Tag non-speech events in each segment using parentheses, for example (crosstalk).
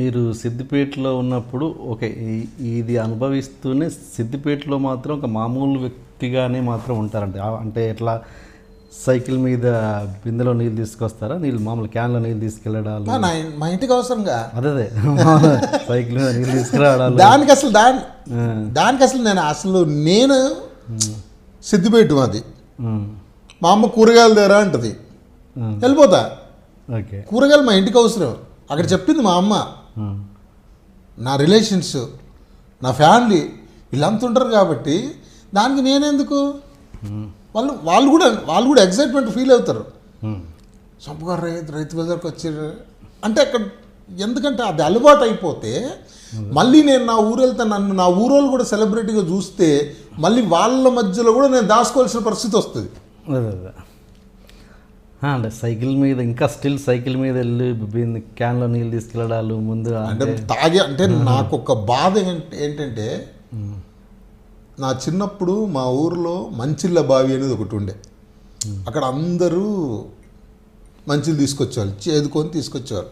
మీరు సిద్దిపేటలో ఉన్నప్పుడు ఓకే ఇది అనుభవిస్తూనే సిద్దిపేటలో మాత్రం ఒక మామూలు వ్యక్తిగానే మాత్రం ఉంటారంటే ఆ- అంటే ఎట్లా సైకిల్ మీద బిందెలో నీళ్ళు తీసుకొస్తారా? నీళ్ళు మామూలు క్యాన్లో నీళ్ళు తీసుకెళ్ళడాలు? మా ఇంటికి అవసరంగా. అదే అదే. సైకిల్ మీద నీళ్ళు తీసుకురావడాలు. దానికి అసలు దాని దానికి అసలు నేను అసలు నేను సిద్దిపేట ఉమ్, మా అమ్మ కూరగాయలు దేరా అంటది. వెళ్ళిపోతా. ఓకే. కూరగాయలు మా ఇంటికి అవసరం. అక్కడ చెప్పింది మా అమ్మ. నా రిలేషన్స్ నా ఫ్యామిలీ వీళ్ళంతా ఉంటారు కాబట్టి దానికి నేనెందుకు? వాళ్ళు వాళ్ళు కూడా వాళ్ళు కూడా ఎక్సైట్మెంట్ ఫీల్ అవుతారు. ఉమ్, రైతు రైతు బజార్కి వచ్చారు అంటే అక్కడ ఎందుకంటే అది అలవాటు అయిపోతే మళ్ళీ నేను నా ఊరు వెళ్తే నన్ను నా ఊరోళ్ళు కూడా సెలబ్రిటీగా చూస్తే మళ్ళీ వాళ్ళ మధ్యలో కూడా నేను దాచుకోవాల్సిన పరిస్థితి వస్తుంది. అంటే సైకిల్ మీద ఇంకా స్టిల్ సైకిల్ మీద వెళ్ళి క్యాన్లో నీళ్ళు తీసుకెళ్ళడాలు ముందు అంటే తాగే అంటే నాకు ఒక బాధ ఏంట- ఏంటంటే నా చిన్నప్పుడు మా ఊర్లో మంచిళ్ళ బావి అనేది ఒకటి ఉండే. అక్కడ అందరూ మంచిలు తీసుకొచ్చేవాళ్ళు చేదుకొని తీసుకొచ్చేవాళ్ళు.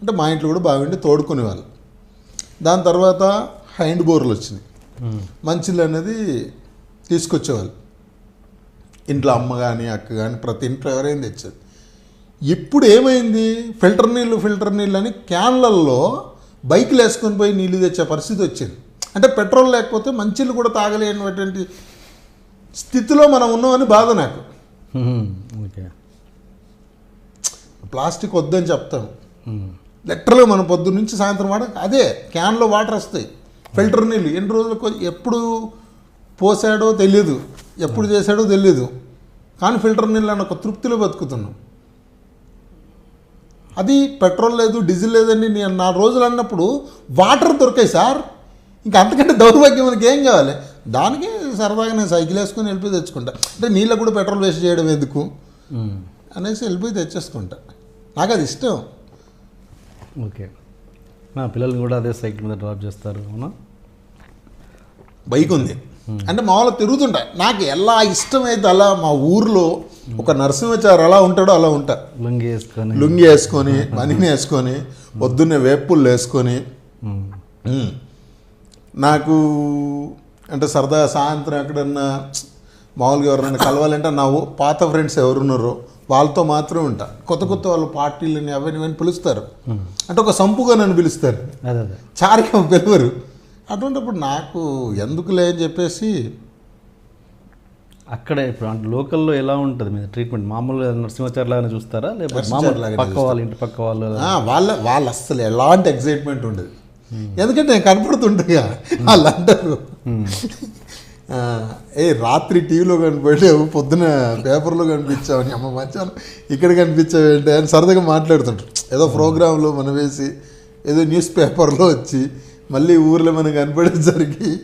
అంటే మా ఇంట్లో కూడా బావి ఉండి తోడుకునేవాళ్ళు. దాని తర్వాత హ్యాండ్ బోర్లు వచ్చినాయి. మంచిలు అనేది తీసుకొచ్చేవాళ్ళు. ఇంట్లో అమ్మ కానీ అక్క కానీ ప్రతి ఇంట్లో ఎవరైనా తెచ్చేది. ఇప్పుడు ఏమైంది? ఫిల్టర్ నీళ్ళు ఫిల్టర్ నీళ్ళు అని క్యాన్లల్లో బైకులు వేసుకొని పోయి నీళ్ళు తెచ్చే పరిస్థితి వచ్చింది. అంటే పెట్రోల్ లేకపోతే మంచిలు కూడా తాగలేనటువంటి స్థితిలో మనం ఉన్నామని బాధ నాకు. ప్లాస్టిక్ వద్దని చెప్తాం ఉమ్, లిటరల్గా మన పొద్దు నుంచి సాయంత్రం వాడ అదే క్యాన్లో వాటర్ వస్తాయి. ఫిల్టర్ నీళ్ళు ఎన్ని రోజులకు ఎప్పుడు పోసాడో తెలియదు ఎప్పుడు చేశాడో తెలియదు కానీ ఫిల్టర్ నీళ్ళు అన్న ఒక తృప్తిలో బతుకుతున్నాం. అది పెట్రోల్ లేదు డీజిల్ లేదండి. నేను నా రోజులు అన్నప్పుడు వాటర్ దొరికాయి సార్. ఇంకా అంతకంటే దౌర్భాగ్యం మనకి ఏం కావాలి? దానికి సరదాగా నేను సైకిల్ వేసుకొని వెళ్ళిపోయి తెచ్చుకుంటా. అంటే నీళ్ళకు కూడా పెట్రోల్ వేస్ట్ చేయడం ఎందుకు? అనేసి వెళ్ళిపోయి తెచ్చేసుకుంటా. నాకు అది ఇష్టం. ఓకే. నా పిల్లల్ని కూడా అదే సైకిల్ మీద డ్రాప్ చేస్తారు అవునా? బైక్ ఉంది. అంటే మామూలుగా తిరుగుతుంటా నాకు ఎలా ఇష్టమైతే అలా మా ఊర్లో ఒక నరసింహచారు ఎలా ఉంటాడో అలా ఉంటా. లుంగి వేసుకొని లుంగి వేసుకొని మనీని వేసుకొని. పొద్దున్నే వేపుళ్ళు వేసుకొని. నాకు అంటే సరదా సాయంత్రం ఎక్కడన్నా మామూలుగా ఎవరైనా కలవాలంటే నా పాత ఫ్రెండ్స్ ఎవరున్నారో వాళ్ళతో మాత్రమే ఉంటా. కొత్త కొత్త వాళ్ళు పార్టీలని అవన్నీ పిలుస్తారు. అంటే ఒక సంపుగా నన్ను పిలుస్తారు. చారిక పిలవరు. అటువంటిప్పుడు నాకు ఎందుకులే అని చెప్పేసి అక్కడే ఇప్పుడు అంటే లోకల్లో ఎలా ఉంటుంది మీద ట్రీట్మెంట్ మామూలుగా నరసింహాచార్య లాగానే చూస్తారా? లేకపోతే పక్క వాళ్ళు ఇంటి పక్క వాళ్ళు వాళ్ళ వాళ్ళు అస్సలు ఎలాంటి ఎగ్జైట్మెంట్ ఉండదు. ఎందుకంటే నేను కనపడుతుంటగా వాళ్ళు అంటారు ఏ రాత్రి టీవీలో కనిపెట్టావు పొద్దున పేపర్లో కనిపించావు అని అమ్మ మధ్యాహ్నం ఇక్కడ కనిపించావు ఏంటి అని సరదాగా మాట్లాడుతుంటారు. ఏదో ప్రోగ్రాంలో మనం వేసి ఏదో న్యూస్ పేపర్లో వచ్చి మళ్ళీ ఊర్లో మనం కనపడేసరికి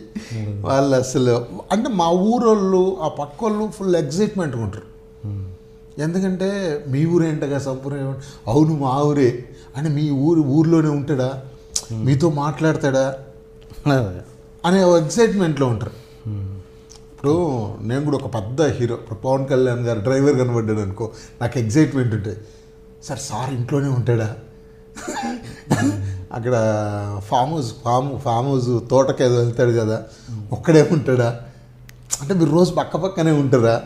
వాళ్ళు అసలు అంటే మా ఊరోళ్ళు ఆ పక్క వాళ్ళు ఫుల్ ఎగ్జైట్మెంట్గా ఉంటారు. ఎందుకంటే మీ ఊరేంటగా సంపూర్ణ అవును మా ఊరే. అని మీ ఊరు ఊర్లోనే ఉంటాడా? మీతో మాట్లాడతాడా? అనే ఎగ్జైట్మెంట్లో ఉంటారు. ఇప్పుడు నేను కూడా ఒక పెద్ద హీరో. ఇప్పుడు పవన్ కళ్యాణ్ గారు డ్రైవర్ కనబడ్డాడు అనుకో నాకు ఎగ్జైట్మెంట్ ఉంటుంది సార్ సార్ ఇంట్లోనే ఉంటాడా? అక్కడ farm house farm farm house తోటకేదో వెళ్తాడు కదా ఒక్కడే ఉంటాడా? అంటే మీరు రోజు పక్క పక్కనే ఉంటారా?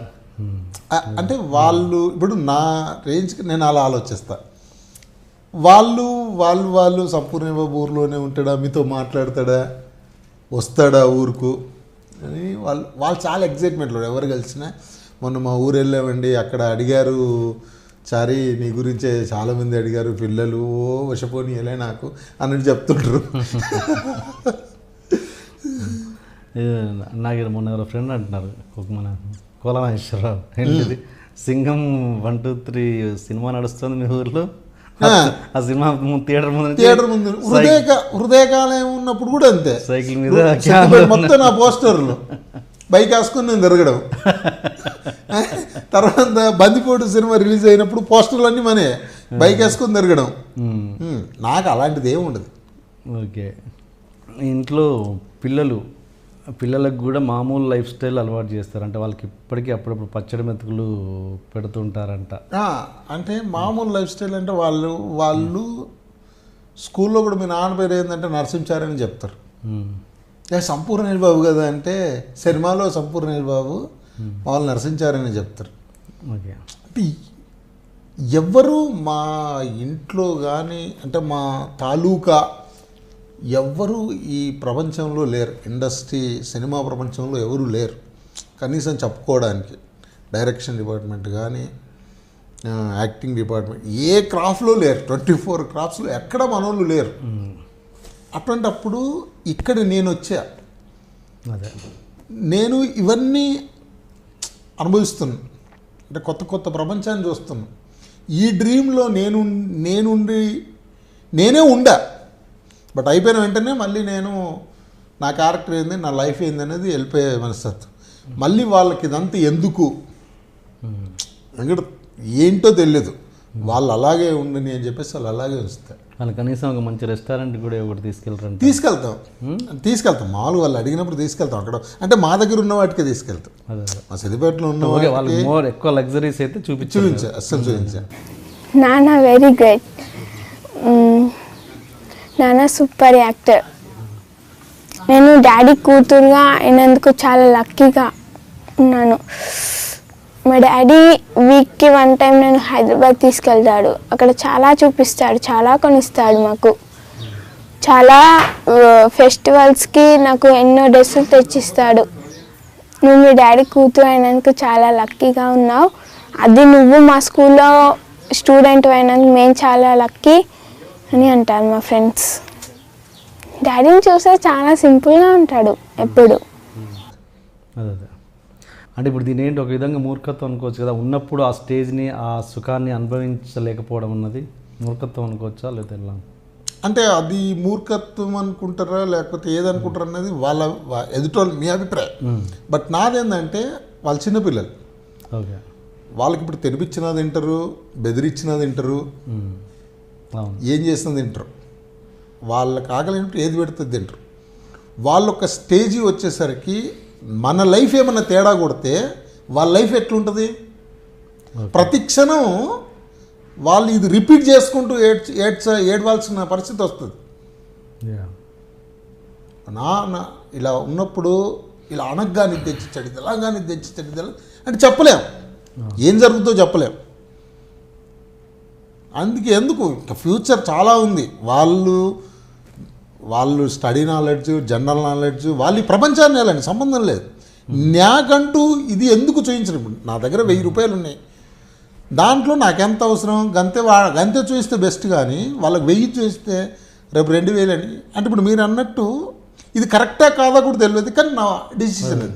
ఆ- అంటే వాళ్ళు ఇప్పుడు నా రేంజ్కి నేను అలా ఆలోచిస్తా. వాళ్ళు వాళ్ళు వాళ్ళు సంపూర్ణ బాబు ఊర్లోనే ఉంటాడా? మీతో మాట్లాడతాడా? వస్తాడా ఊరుకు? అని వాళ్ళు వాళ్ళు చాలా ఎగ్జైట్మెంట్లో ఎవరు కలిసినా మొన్న మా ఊరు వెళ్ళామండి అక్కడ అడిగారు చారి నీ గురించే చాలామంది అడిగారు పిల్లలు ఓ వశపోనీయలే నాకు అన్నట్టు చెప్తుంటారు. నాకు మొన్న ఎవరో ఫ్రెండ్ అంటున్నారు ఒక మన కోలమహేశ్వరరావు. ఏంటిది? Singam one two three cinema నడుస్తుంది మీ ఊర్లో? ఆ. సినిమా థియేటర్ ముందు థియేటర్ ముందు హృదయ హృదయకాలయం ఉన్నప్పుడు కూడా అంతే. సైకిల్ మీద మొత్తం నా పోస్టర్లు. బైక్ వేసుకొని నేను తిరగడం. (laughs) తర్వాత బందిపోటు సినిమా రిలీజ్ అయినప్పుడు పోస్టర్లు అన్నీ మనే. బైక్ వేసుకొని తిరగడం. మ్మ్. ఉమ్, నాకు అలాంటిది ఏమి ఉండదు. ఓకే. ఇంట్లో పిల్లలు పిల్లలకు కూడా మామూలు లైఫ్ స్టైల్ అలవాటు చేస్తారు అంటే వాళ్ళకి ఇప్పటికీ అప్పుడప్పుడు పచ్చడి మెతుకులు పెడుతుంటారంట. అంటే మామూలు లైఫ్ స్టైల్ అంటే వాళ్ళు వాళ్ళు స్కూల్లో కూడా మీ నాన్న పేరు ఏంటంటే నరసించారని చెప్తారు. సంపూర్ణ బాబు కదా అంటే సినిమాలో సంపూర్ణ బాబు వాళ్ళు నరసించారని చెప్తారు. ఓకే. అంటే ఎవ్వరు మా ఇంట్లో కానీ అంటే మా తాలూకా ఎవ్వరు ఈ ప్రపంచంలో లేరు. ఇండస్ట్రీ సినిమా ప్రపంచంలో ఎవరు లేరు. కనీసం చెప్పుకోవడానికి డైరెక్షన్ డిపార్ట్మెంట్ కానీ యాక్టింగ్ డిపార్ట్మెంట్ ఏ క్రాఫ్ట్లో లేరు. ట్వంటీ ఫోర్ క్రాఫ్ట్స్లో ఎక్కడ మనోళ్ళు లేరు. అటువంటప్పుడు ఇక్కడ నేను వచ్చా. అదే. నేను ఇవన్నీ అనుభవిస్తున్నాను అంటే కొత్త కొత్త ప్రపంచాన్ని చూస్తున్నాను ఈ డ్రీమ్లో నేను నేనుండి నేనే ఉండా బట్ అయిపోయిన వెంటనే మళ్ళీ నేను నా క్యారెక్టర్ ఏంది నా లైఫ్ ఏంది అనేది వెళ్ళిపోయే మనస్తత్వం. మళ్ళీ వాళ్ళకి ఇదంతా ఎందుకు? ఎందుకంటే ఏంటో తెలియదు వాళ్ళు అలాగే ఉండని అని చెప్పేసి వాళ్ళు అలాగే ఉంచుతారు. వాళ్ళు కనీసం ఒక మంచి రెస్టారెంట్ కూడా ఒకటి తీసుకెళ్ళరంట. తీసుకెళ్తాం. తీసుకెళ్తాం. మామూలు వాళ్ళు అడిగినప్పుడు తీసుకెళ్తాం అక్కడ. అంటే మా దగ్గర ఉన్న వాటికే తీసుకెళ్తాం. మా సిద్దిపేటలో ఉన్న మోర్ ఎక్కువ లగ్జరీస్ అయితే చూపించు చూపించా అస్సలు చూపించా. నాన్న వెరీ గ్రేట్ నాన్న సూపర్ యాక్టర్ నేను డాడీ కూతురుగా అయినందుకు చాలా లక్కీగా ఉన్నాను. మా డాడీ వీక్కి వన్ టైం నేను హైదరాబాద్ తీసుకెళ్తాడు. అక్కడ చాలా చూపిస్తాడు చాలా కొనిస్తాడు మాకు. చాలా ఫెస్టివల్స్కి నాకు ఎన్నో డ్రెస్సులు తెచ్చిస్తాడు. నువ్వు మీ డాడీ కూతురు అయినందుకు చాలా లక్కీగా ఉన్నావు. అది నువ్వు మా స్కూల్లో స్టూడెంట్ అయినందుకు మేము చాలా లక్కీ అని అంటారు మా ఫ్రెండ్స్. డాడీని చూస్తే చాలా సింపుల్గా ఉంటాడు ఎప్పుడు. అదే. అంటే ఇప్పుడు దీని ఏంటి? ఒక విధంగా మూర్ఖత్వం అనుకోవచ్చు కదా. ఉన్నప్పుడు ఆ స్టేజ్ని ఆ సుఖాన్ని అనుభవించలేకపోవడం అన్నది మూర్ఖత్వం అనుకోవచ్చా లేదా ఎలా? అంటే అది మూర్ఖత్వం అనుకుంటారా? లేకపోతే ఏదనుకుంటారా అన్నది వాళ్ళ ఎదుటోళ్ళు మీ అభిప్రాయం. బట్ నాదేంటంటే వాళ్ళ చిన్నపిల్లలు. ఓకే. వాళ్ళకి ఇప్పుడు తెరిపించినా తింటారు బెదిరించినా తింటారు ఏం చేసినా తింటారు. వాళ్ళకి ఆకలినప్పుడు ఏది పెడుతుంది తింటారు. వాళ్ళ ఒక స్టేజీ వచ్చేసరికి మన లైఫ్ ఏమన్నా తేడా కొడితే వాళ్ళ లైఫ్ ఎట్లుంటుంది? ప్రతి క్షణం వాళ్ళు ఇది రిపీట్ చేసుకుంటూ ఏడ్చ ఏడ్చ ఏడవాల్సిన పరిస్థితి వస్తుంది. నాన్న ఇలా ఉన్నప్పుడు ఇలా అనగ్గాని తెచ్చిచ్చాడు ఇది ఎలాగాని తెచ్చిచ్చాడు ఇది అంటే చెప్పలేం. ఏం జరుగుతుందో చెప్పలేం. అందుకే ఎందుకు? ఇంకా ఫ్యూచర్ చాలా ఉంది. వాళ్ళు వాళ్ళు స్టడీ నాలెడ్జ్ జనరల్ నాలెడ్జ్ వాళ్ళు ప్రపంచాన్ని వెళ్ళండి సంబంధం లేదు. నాకంటూ ఇది ఎందుకు చూపించిన ఇప్పుడు నా దగ్గర వెయ్యి రూపాయలు ఉన్నాయి. దాంట్లో నాకెంత అవసరం? గంతే వా గంతే చూస్తే బెస్ట్ కానీ వాళ్ళకి వెయ్యి చూస్తే రేపు రెండు వేలు అని. అంటే ఇప్పుడు మీరు అన్నట్టు ఇది కరెక్టా కాదా కూడా తెలియదు కానీ నా డిసిషన్ అది.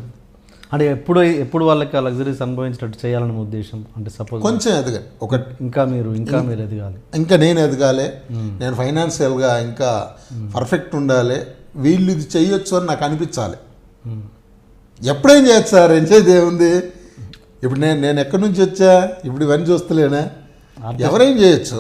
అంటే ఎప్పుడు ఎప్పుడు వాళ్ళకి ఆ లగ్జరీస్ అనుభవించినట్టు చేయాలని ఉద్దేశం? అంటే సపోజ్ కొంచెం ఎదగాలి. ఒక ఇంకా మీరు ఇంకా మీరు ఎదగాలి. ఇంకా నేను ఎదగాలి. నేను ఫైనాన్షియల్గా ఇంకా పర్ఫెక్ట్ ఉండాలి. వీళ్ళు ఇది చెయ్యొచ్చు అని నాకు అనిపించాలి. ఎప్పుడేం చేయొచ్చు సార్? ఎంచేది ఏముంది ఇప్పుడు నేను నేను ఎక్కడి నుంచి వచ్చా? ఇప్పుడు ఇవన్నీ చూస్తలేనా? ఎవరేం చేయొచ్చు?